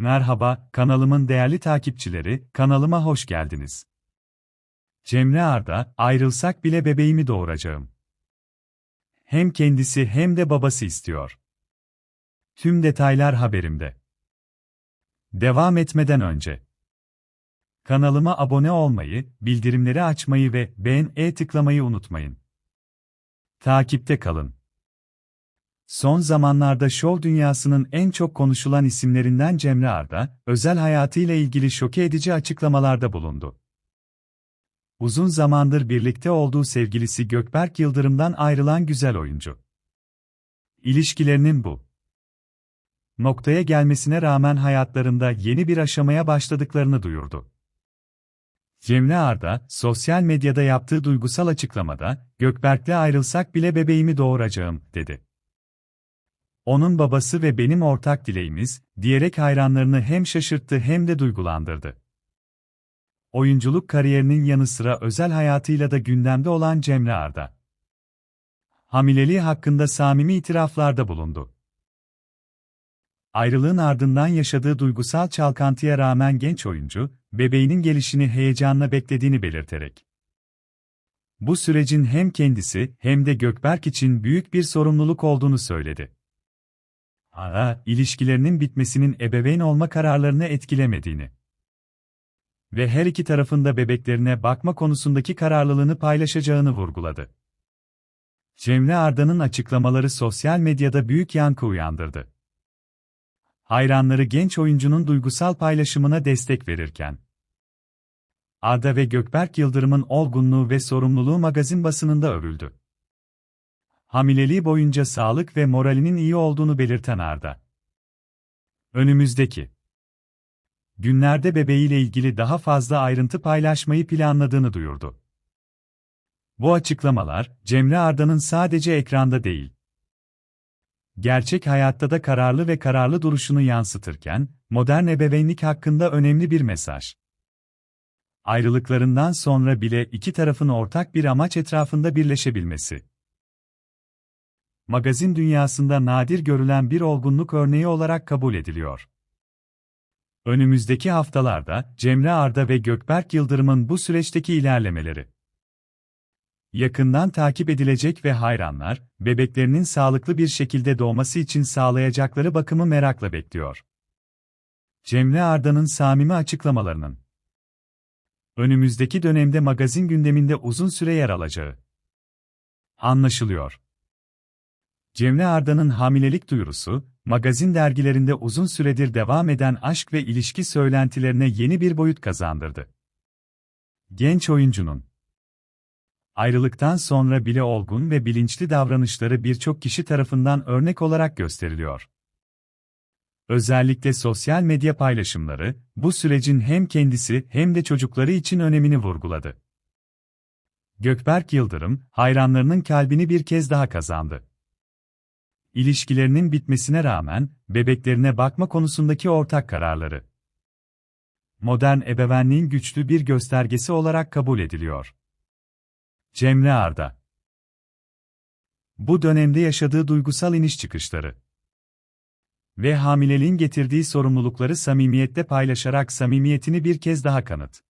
Merhaba, kanalımın değerli takipçileri, kanalıma hoş geldiniz. Cemre Arda, ayrılsak bile bebeğimi doğuracağım. Hem kendisi hem de babası istiyor. Tüm detaylar haberimde. Devam etmeden önce kanalıma abone olmayı, bildirimleri açmayı ve beğen-e tıklamayı unutmayın. Takipte kalın. Son zamanlarda şov dünyasının en çok konuşulan isimlerinden Cemre Arda, özel hayatıyla ilgili şoke edici açıklamalarda bulundu. Uzun zamandır birlikte olduğu sevgilisi Gökberk Yıldırım'dan ayrılan güzel oyuncu. İlişkilerinin bu noktaya gelmesine rağmen hayatlarında yeni bir aşamaya başladıklarını duyurdu. Cemre Arda, sosyal medyada yaptığı duygusal açıklamada, Gökberk'le ayrılsak bile bebeğimi doğuracağım, dedi. Onun babası ve benim ortak dileğimiz, diyerek hayranlarını hem şaşırttı hem de duygulandırdı. Oyunculuk kariyerinin yanı sıra özel hayatıyla da gündemde olan Cemre Arda. Hamileliği hakkında samimi itiraflarda bulundu. Ayrılığın ardından yaşadığı duygusal çalkantıya rağmen genç oyuncu, bebeğinin gelişini heyecanla beklediğini belirterek. Bu sürecin hem kendisi hem de Gökberk için büyük bir sorumluluk olduğunu söyledi. Ara, ilişkilerinin bitmesinin ebeveyn olma kararlarını etkilemediğini ve her iki tarafında bebeklerine bakma konusundaki kararlılığını paylaşacağını vurguladı. Cemre Arda'nın açıklamaları sosyal medyada büyük yankı uyandırdı. Hayranları genç oyuncunun duygusal paylaşımına destek verirken, Arda ve Gökberk Yıldırım'ın olgunluğu ve sorumluluğu magazin basınında övüldü. Hamileliği boyunca sağlık ve moralinin iyi olduğunu belirten Arda. Önümüzdeki günlerde bebeğiyle ilgili daha fazla ayrıntı paylaşmayı planladığını duyurdu. Bu açıklamalar, Cemre Arda'nın sadece ekranda değil, gerçek hayatta da kararlı ve kararlı duruşunu yansıtırken, modern ebeveynlik hakkında önemli bir mesaj. Ayrılıklarından sonra bile iki tarafın ortak bir amaç etrafında birleşebilmesi. Magazin dünyasında nadir görülen bir olgunluk örneği olarak kabul ediliyor. Önümüzdeki haftalarda Cemre Arda ve Gökberk Yıldırım'ın bu süreçteki ilerlemeleri yakından takip edilecek ve hayranlar, bebeklerinin sağlıklı bir şekilde doğması için sağlayacakları bakımı merakla bekliyor. Cemre Arda'nın samimi açıklamalarının önümüzdeki dönemde magazin gündeminde uzun süre yer alacağı anlaşılıyor. Cemre Arda'nın hamilelik duyurusu, magazin dergilerinde uzun süredir devam eden aşk ve ilişki söylentilerine yeni bir boyut kazandırdı. Genç oyuncunun ayrılıktan sonra bile olgun ve bilinçli davranışları birçok kişi tarafından örnek olarak gösteriliyor. Özellikle sosyal medya paylaşımları, bu sürecin hem kendisi hem de çocukları için önemini vurguladı. Gökberk Yıldırım, hayranlarının kalbini bir kez daha kazandı. İlişkilerinin bitmesine rağmen, bebeklerine bakma konusundaki ortak kararları. Modern ebevenliğin güçlü bir göstergesi olarak kabul ediliyor. Cemre Arda Bu dönemde yaşadığı duygusal iniş çıkışları ve hamileliğin getirdiği sorumlulukları samimiyette paylaşarak samimiyetini bir kez daha kanıt